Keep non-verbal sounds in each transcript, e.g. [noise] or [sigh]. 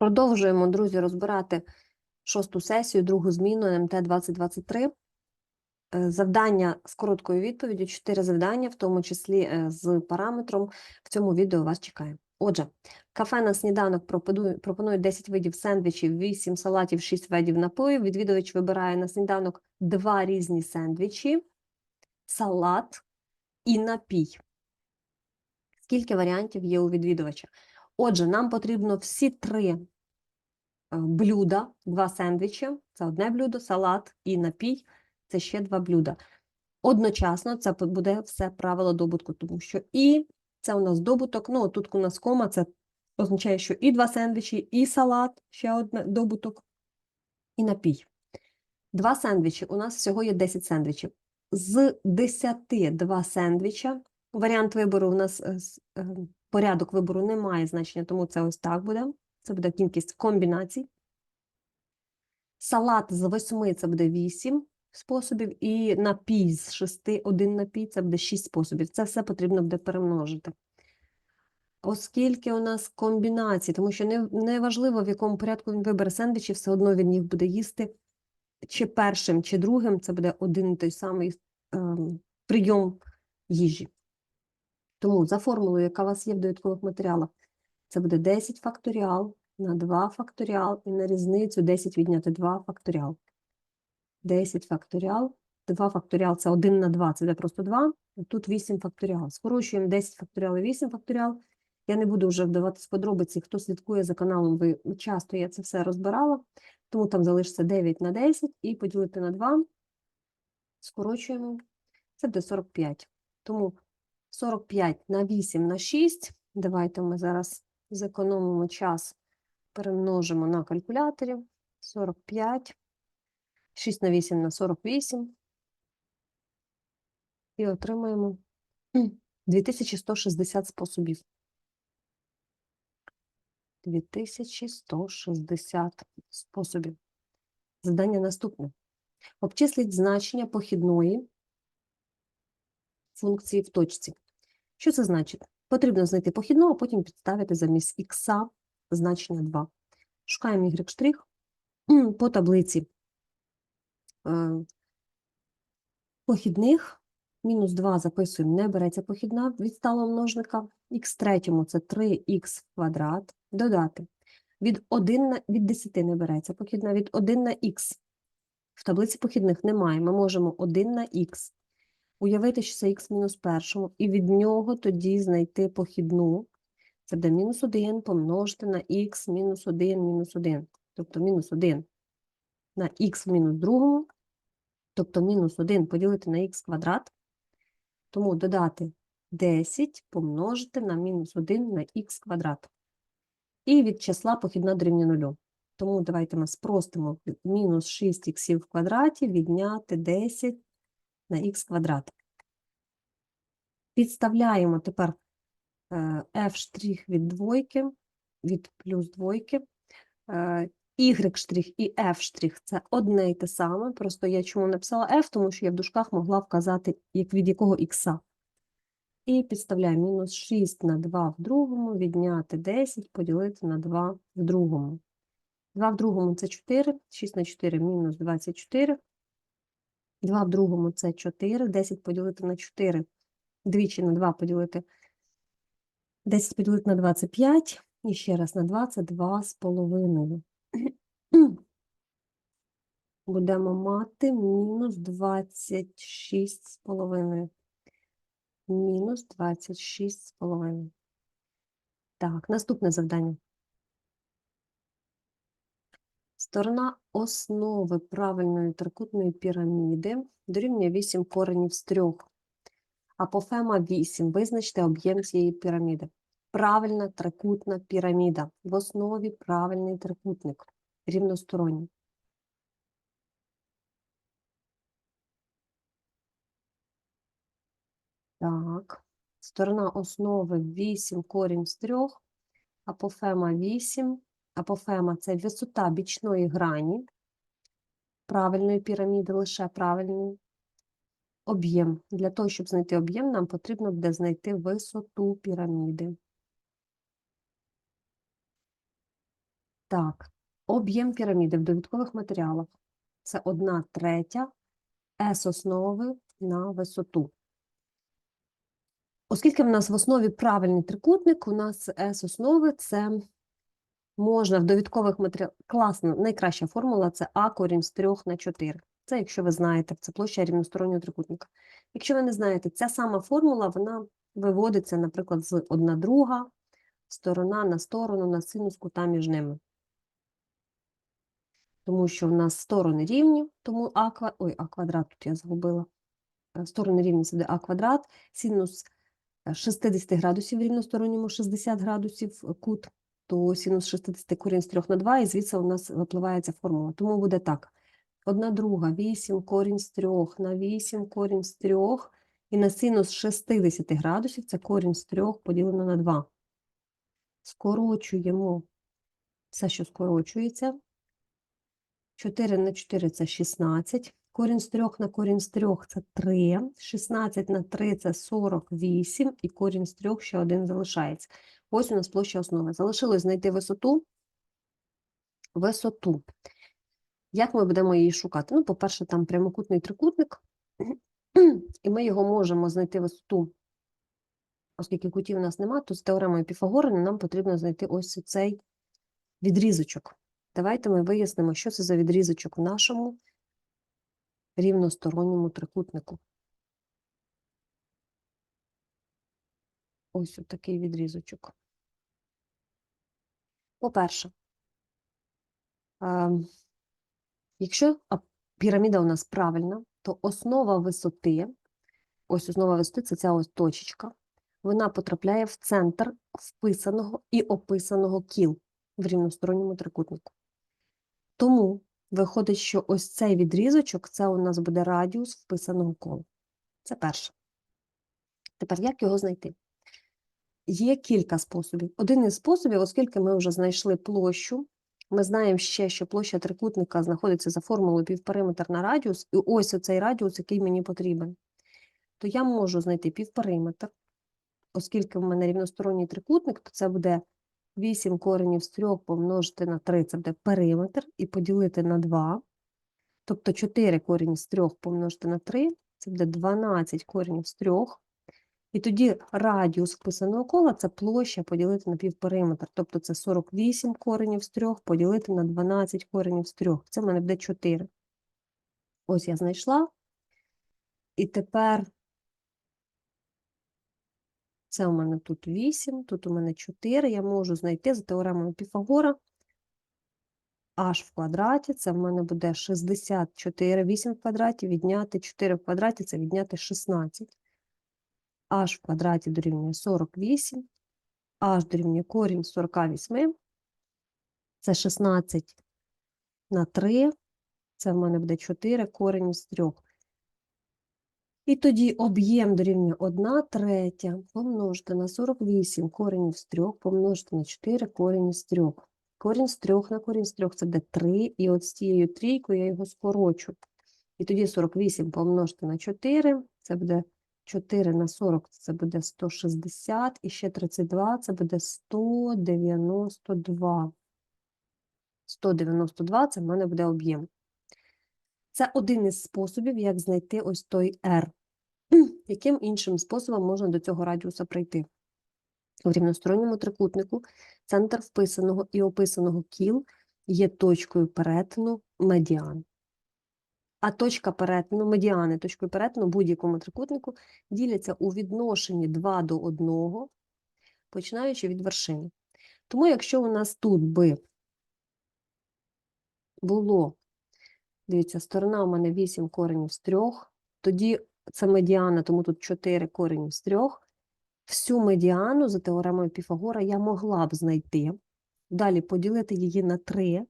Продовжуємо, друзі, розбирати шосту сесію, другу зміну НМТ 2023. Е, Завдання з короткою відповіддю, чотири завдання, в тому числі е, з параметром. В цьому відео вас чекає. Отже, кафе на сніданок пропонує 10 видів сендвічів, 8 салатів, 6 видів напоїв. Відвідувач вибирає на сніданок два різні сендвічі, салат і напій. Скільки варіантів є у відвідувача? Отже, нам потрібно всі три е, блюда, два сендвічі, це одне блюдо, салат і напій, це ще два блюда. Одночасно це буде все правило добутку, тому що і це у нас добуток, ну тут у нас кома, це означає, що і два сендвічі, і салат, ще одне добуток, і напій. Два сендвічі, у нас всього є 10 сендвічів. З 10 два сендвіча, варіант вибору у нас е, е, порядок вибору не має значення, тому це ось так буде. Це буде кількість комбінацій. Салат з 8 це буде 8 способів, і напій з 6, один напій це буде 6 способів. Це все потрібно буде перемножити. Оскільки у нас комбінації, тому що не, не важливо, в якому порядку він вибере сендвічі, все одно він їх буде їсти чи першим, чи другим, це буде один і той самий ем, прийом їжі. Тому за формулою, яка у вас є в додаткових матеріалах, це буде 10 факторіал на 2 факторіал і на різницю 10 відняти 2 факторіал. 10 факторіал, 2 факторіал це 1 на 2, це буде просто 2, тут 8 факторіал. Скорочуємо 10 факторіал і 8 факторіал. Я не буду вже вдаватись подробиці, хто слідкує за каналом, ви часто я це все розбирала, тому там залишиться 9 на 10 і поділити на 2, скорочуємо, це буде 45. Тому 45 на 8 на 6. Давайте ми зараз зекономимо час, перемножимо на калькуляторі. 45, 6 на 8 на 48. І отримаємо [clears throat] 2160 способів. 2160 способів. Завдання наступне. Обчисліть значення похідної функції в точці. Що це значить? Потрібно знайти похідну, а потім підставити замість х значення 2. Шукаємо y' по таблиці е, похідних. Мінус 2 записуємо, не береться похідна від сталого множника. х третьому це 3х квадрат. Додати. Від 1 на, від 10 не береться похідна, від 1 на х. В таблиці похідних немає. Ми можемо 1 на х уявити, що це х мінус першому, і від нього тоді знайти похідну. Це буде мінус 1 помножити на х мінус 1 мінус 1. Тобто мінус 1 на х в мінус другому, тобто мінус 1 поділити на х квадрат. Тому додати 10 помножити на мінус 1 на х квадрат. І від числа похідна дорівнює 0. Тому давайте ми спростимо мінус 6х в квадраті відняти 10 на х квадрат. Підставляємо тепер е, f' від двойки, від плюс двойки. Е, y' і f' це одне і те саме. Просто я чому написала f, тому що я в дужках могла вказати, як від якого х. І підставляємо мінус 6 на 2 в другому, відняти 10, поділити на 2 в другому. 2 в другому це 4, 6 на 4 мінус 24. 2 в другому це 4, 10 поділити на 4, двічі на 2 поділити, 10 поділити на 2 це 5, і ще раз на 2 це 2 з половиною. [clears throat] Будемо мати мінус 26 з половиною. Мінус 26 з половиною. Так, наступне завдання. Сторона основи правильної трикутної піраміди дорівнює 8 коренів з 3. Апофема 8. Визначте об'єм цієї піраміди. Правильна трикутна піраміда. В основі правильний трикутник. Рівносторонній. Так. Сторона основи 8 корінь з 3. Апофема 8. Апофема це висота бічної грані правильної піраміди, лише правильної. Об'єм. Для того, щоб знайти об'єм, нам потрібно буде знайти висоту піраміди. Так, об'єм піраміди в довідкових матеріалах. Це 1 третя С основи на висоту. Оскільки в нас в основі правильний трикутник, у нас С основи це можна в довідкових матеріалах. Класно, найкраща формула це А корінь з 3 на 4. Це якщо ви знаєте, це площа рівностороннього трикутника. Якщо ви не знаєте, ця сама формула, вона виводиться, наприклад, з 1 друга, сторона на сторону, на синус кута між ними. Тому що в нас сторони рівні, тому А квадрат, ой, А квадрат тут я загубила. Е, Сторони рівні це буде А квадрат, синус е, 60 градусів в рівносторонньому 60 градусів е, кут, то синус 60 корінь з 3 на 2, і звідси у нас випливає ця формула. Тому буде так. 1 друга, 8 корінь з 3 на 8 корінь з 3, і на синус 60 градусів це корінь з 3 поділено на 2. Скорочуємо все, що скорочується. 4 на 4 це 16. Корінь з 3 на корінь з 3 це 3. 16 на 3 це 48. І корінь з 3 ще один залишається. Ось у нас площа основи. Залишилось знайти висоту. Висоту. Як ми будемо її шукати? Ну, по-перше, там прямокутний трикутник, і ми його можемо знайти висоту. Оскільки кутів у нас немає, то з теоремою Піфагора нам потрібно знайти ось цей відрізочок. Давайте ми вияснимо, що це за відрізочок в нашому рівносторонньому трикутнику. Ось такий відрізочок. По-перше, ем, якщо піраміда у нас правильна, то основа висоти, ось основа висоти це ця ось точечка, вона потрапляє в центр вписаного і описаного кіл в рівносторонньому трикутнику. Тому виходить, що ось цей відрізочок це у нас буде радіус вписаного кола. Це перше. Тепер як його знайти? Є кілька способів. Один із способів, оскільки ми вже знайшли площу, ми знаємо ще, що площа трикутника знаходиться за формулою півпериметр на радіус, і ось оцей радіус, який мені потрібен. То я можу знайти півпериметр, оскільки в мене рівносторонній трикутник, то це буде 8 коренів з 3 помножити на 3, це буде периметр, і поділити на 2. Тобто 4 корені з 3 помножити на 3, це буде 12 коренів з 3. І тоді радіус вписаного кола це площа поділити на півпериметр. Тобто це 48 коренів з 3 поділити на 12 коренів з 3. Це в мене буде 4. Ось я знайшла. І тепер це у мене тут 8, тут у мене 4. Я можу знайти за теоремою Піфагора h в квадраті. Це в мене буде 64, 8 в квадраті, відняти 4 в квадраті, це відняти 16. H в квадраті дорівнює 48, h дорівнює корінь з 48. Це 16 на 3, це в мене буде 4 корінь з 3. І тоді об'єм дорівнює 1 третя помножити на 48 корінь з 3 помножити на 4 корінь з 3. Корінь з 3 на корінь з 3 це буде 3, і от з цією трійкою я його скорочу. І тоді 48 помножити на 4, це буде 4 на 40, це буде 160, і ще 32, це буде 192. 192 це в мене буде об'єм. Це один із способів, як знайти ось той R. [clears throat] Яким іншим способом можна до цього радіуса прийти? В рівносторонньому трикутнику центр вписаного і описаного кіл є точкою перетину медіан. А точка перетину, медіани точкою перетину будь-якому трикутнику діляться у відношенні 2 до 1, починаючи від вершини. Тому, якщо у нас тут би було Дивіться, сторона у мене 8 коренів з 3, тоді це медіана, тому тут 4 коренів з 3. Всю медіану за теоремою Піфагора я могла б знайти. Далі поділити її на 3.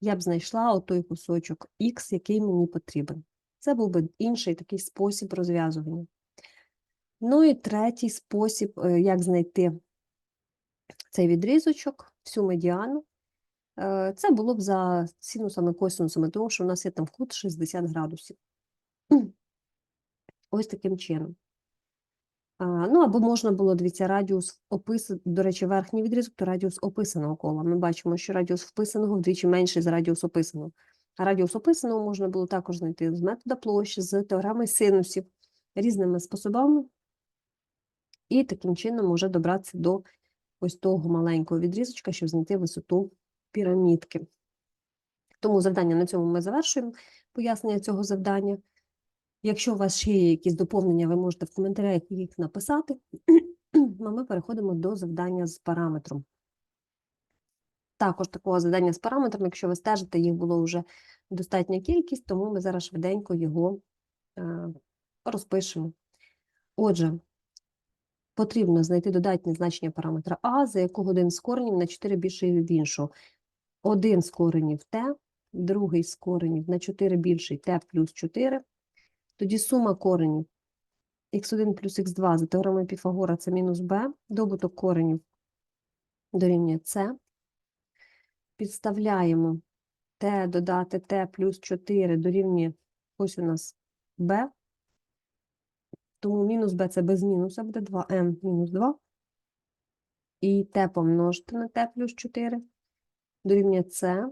Я б знайшла отой кусочок Х, який мені потрібен. Це був би інший такий спосіб розв'язування. Ну і третій спосіб, е, як знайти цей відрізочок, всю медіану. Е, Це було б за синусами, косинусами, тому що у нас є там кут 60 градусів. [clears throat] Ось таким чином. Ну, або можна було, дивіться, радіус опису, до речі, верхній відрізок, то радіус описаного кола. Ми бачимо, що радіус вписаного вдвічі менший за радіус описаного. А радіус описаного можна було також знайти з метода площі, з теореми синусів, різними способами. І таким чином може добратися до ось того маленького відрізочка, щоб знайти висоту пірамідки. Тому завдання на цьому ми завершуємо пояснення цього завдання. Якщо у вас ще є якісь доповнення, ви можете в коментарях їх написати, [clears throat] а ми переходимо до завдання з параметром. Також такого завдання з параметром, якщо ви стежите, їх було вже достатня кількість, тому ми зараз швиденько його е, розпишемо. Отже, потрібно знайти додатнє значення параметра А, за якого один з коренів на 4 більший від іншого. Один з коренів t, другий з коренів на 4 більший t плюс 4. Тоді сума коренів х1 плюс х2 за теоремою Піфагора це мінус b, добуток коренів дорівнює c. Підставляємо t додати t плюс 4 дорівнює ось у нас b. Тому мінус b це без мінуса буде 2m мінус 2. І t помножити на t плюс 4 дорівнює c.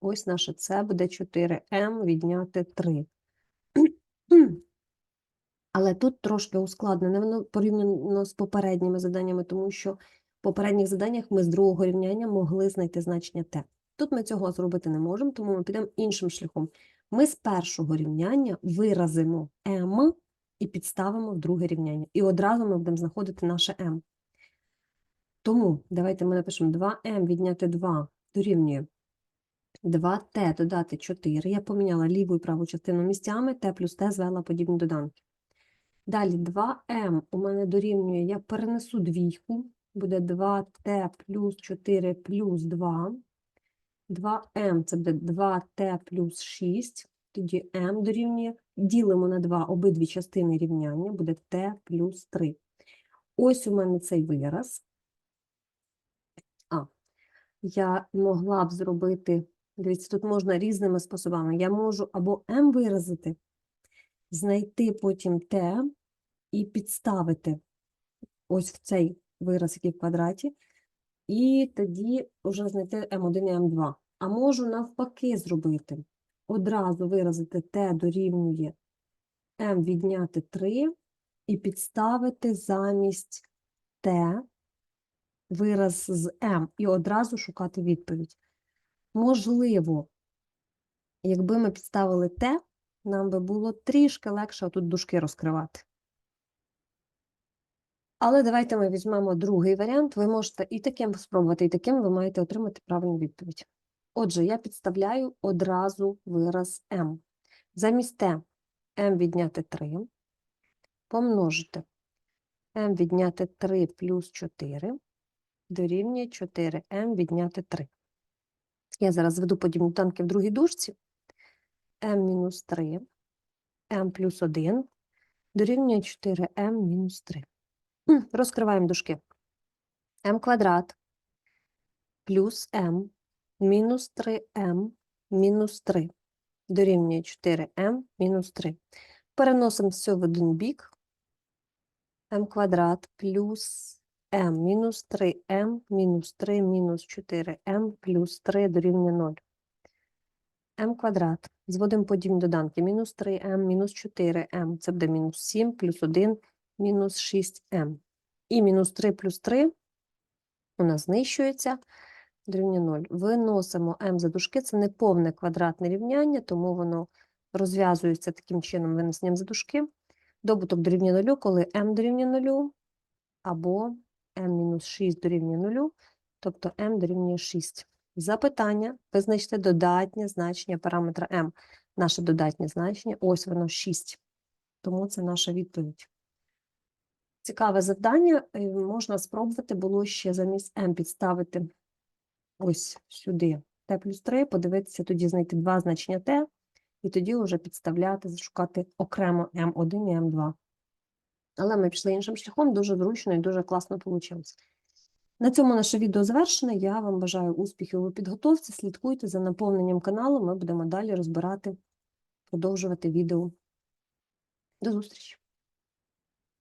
Ось наше c буде 4m відняти 3. Але тут трошки ускладнене воно порівняно з попередніми заданнями, тому що в попередніх заданнях ми з другого рівняння могли знайти значення t. Тут ми цього зробити не можемо, тому ми підемо іншим шляхом. Ми з першого рівняння виразимо m і підставимо в друге рівняння. І одразу ми будемо знаходити наше m. Тому давайте ми напишемо 2m відняти 2 дорівнює 2t додати 4. Я поміняла ліву і праву частину місцями, t плюс t звела подібні доданки. Далі 2m у мене дорівнює, я перенесу двійку, буде 2t плюс 4 плюс 2. 2m це буде 2t плюс 6, тоді m дорівнює, ділимо на 2 обидві частини рівняння, буде t плюс 3. Ось у мене цей вираз. А, я могла б зробити, дивіться, тут можна різними способами. Я можу або m виразити, знайти потім t і підставити ось в цей вираз, який в квадраті, і тоді вже знайти m1 і m2. А можу навпаки зробити. Одразу виразити t дорівнює m відняти 3 і підставити замість t вираз з m і одразу шукати відповідь. Можливо, якби ми підставили t, нам би було трішки легше тут дужки розкривати. Але давайте ми візьмемо другий варіант. Ви можете і таким спробувати, і таким ви маєте отримати правильну відповідь. Отже, я підставляю одразу вираз m. Замість t m відняти 3, помножити m відняти 3 плюс 4 дорівнює 4m відняти 3. Я зараз зведу подібні танки в другій дужці. m мінус 3, m плюс 1 дорівнює 4m мінус 3. Розкриваємо дужки. m квадрат плюс m мінус 3m мінус 3 дорівнює 4m мінус 3. Переносимо все в один бік. m квадрат плюс m мінус 3m мінус 3 мінус 4m плюс 3 дорівнює 0. m квадрат. Зводимо подібні доданки. Мінус 3m мінус 4m. Це буде мінус 7 плюс 1 мінус 6m. І мінус 3 плюс 3 у нас знищується дорівнює 0. Виносимо m за дужки, це не повне квадратне рівняння, тому воно розв'язується таким чином винесенням за дужки. Добуток дорівнює 0, коли m дорівнює 0, або m-6 дорівнює 0, тобто m дорівнює 6. Запитання. Визначте додатнє значення параметра m. Наше додатнє значення, ось воно 6. Тому це наша відповідь. Цікаве завдання. е, Можна спробувати було ще замість m підставити ось сюди t плюс 3, подивитися, тоді знайти два значення t, і тоді вже підставляти, шукати окремо m1 і m2. Але ми пішли іншим шляхом, дуже зручно і дуже класно вийшло. На цьому наше відео завершене. Я вам бажаю успіхів у підготовці. Слідкуйте за наповненням каналу. Ми будемо далі розбирати, продовжувати відео. До зустрічі!